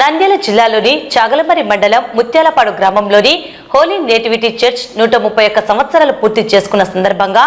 నంద్యాల జిల్లాలోని చాగలమరి మండలం ముత్యాలపాడు గ్రామంలోని హోలీ నేటివిటీ చర్చ్ నూట ముప్పై ఒక్క సంవత్సరాలు పూర్తి చేసుకున్న సందర్భంగా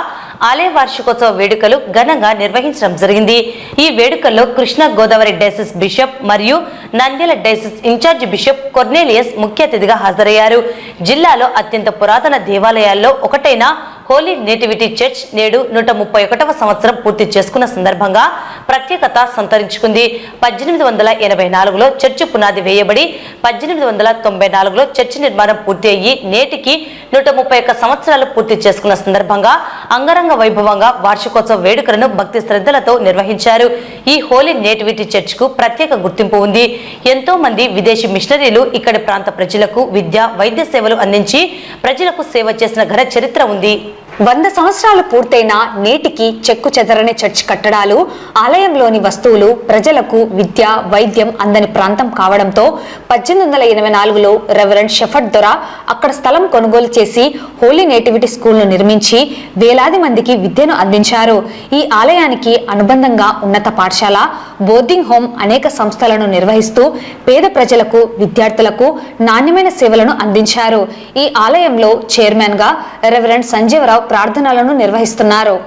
ఆలయ వార్షికోత్సవ వేడుకలు ఘనంగా నిర్వహించడం జరిగింది. ఈ వేడుకల్లో కృష్ణా గోదావరి డైసిస్ బిషప్ మరియు Nandyal diocese in charge bishop Cornelius ముఖ్య అతిథిగా హాజరయ్యారు. జిల్లాలో అత్యంత పురాతన దేవాలయాల్లో ఒకటైన హోలీ నేటివిటీ చర్చ్ నేడు నూట ముప్పై ఒకటవ సంవత్సరం పూర్తి చేసుకున్న సందర్భంగా ప్రత్యేకత సంతరించుకుంది. పద్దెనిమిది వందల ఎనభై నాలుగులో చర్చి పునాది వేయబడి పద్దెనిమిది వందల తొంభై నాలుగులో చర్చి నిర్మాణం పూర్తి అయ్యి నేటికి నూట ముప్పై ఒక్క సంవత్సరాలు పూర్తి చేసుకున్న సందర్భంగా అంగరంగ వైభవంగా వార్షికోత్సవ వేడుకలను భక్తి శ్రద్ధలతో నిర్వహించారు. ఈ హోలీ నేటివిటీ చర్చ్కు ప్రత్యేక గుర్తింపు ఉంది. ఎంతో మంది విదేశీ మిషనరీలు ఇక్కడి ప్రాంత ప్రజలకు విద్య వైద్య సేవలు అందించి ప్రజలకు సేవ చేసిన ఘన చరిత్ర ఉంది. వంద సంవత్సరాలు పూర్తయిన నేటికి చెక్కు చెదరని చర్చ్ కట్టడాలు ఆలయంలోని వస్తువులు ప్రజలకు విద్య వైద్యం అందని ప్రాంతం కావడంతో పద్దెనిమిది వందల ఎనభై నాలుగులో రెవరెండ్ షెఫర్డ్ దొర అక్కడ స్థలం కొనుగోలు చేసి హోలీ నేటివిటీ స్కూల్ను నిర్మించి వేలాది మందికి విద్యను అందించారు. ఈ ఆలయానికి అనుబంధంగా ఉన్నత పాఠశాల బోర్డింగ్ హోమ్ అనేక సంస్థలను నిర్వహిస్తూ పేద ప్రజలకు విద్యార్థులకు నాణ్యమైన సేవలను అందించారు. ఈ ఆలయంలో చైర్మన్గా రెవరెండ్ సంజీవరావు ప్రార్థనలను నిర్వహిస్తున్నారు.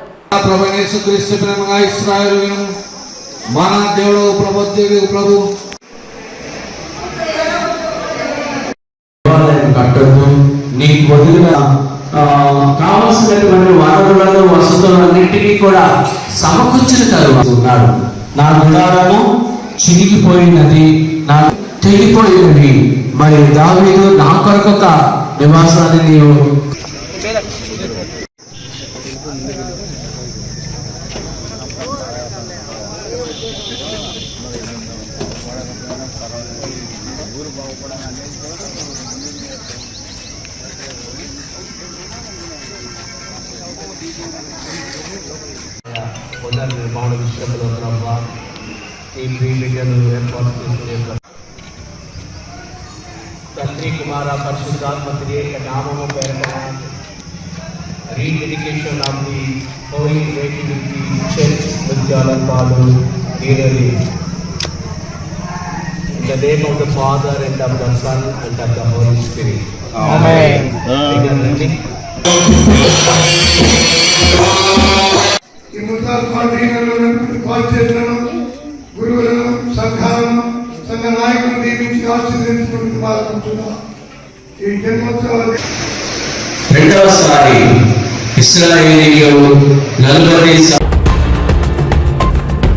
నీకు వదిలిన కావలసినటువంటి వనరులను వసతులన్నింటినీ కూడా సమకూర్చిన తరువాత ఉన్నాడు నా గుడారము చిరిగిపోయినది నా తెగిపోయినది. మరి దావీదు నా కొరకు ఒక నివాసాన్ని నీవు పునర్నిర్మాణ విషయంలో ప్రభావ ఈ ప్రీమియర్లు ఏర్పాటు చేసుకునే తండ్రి కుమార పరిశుద్ధాత్మ త్రియేక నామము పేరున rededication of the holy nativity church Muthyalapadu ఈరలి In the name of the Father and of the Son and of the Holy Spirit. Amen. Amen. ఈ ముద్దాల పార్టీలను బాధ్యతలను గురువులను సంఘాలను సంఘ నాయకులను నియమించి ఆశీర్వదించుకుంటూ ఈ జన్మోత్సవ రెండవసారి ఇస్రాయేలీలు నలుగురి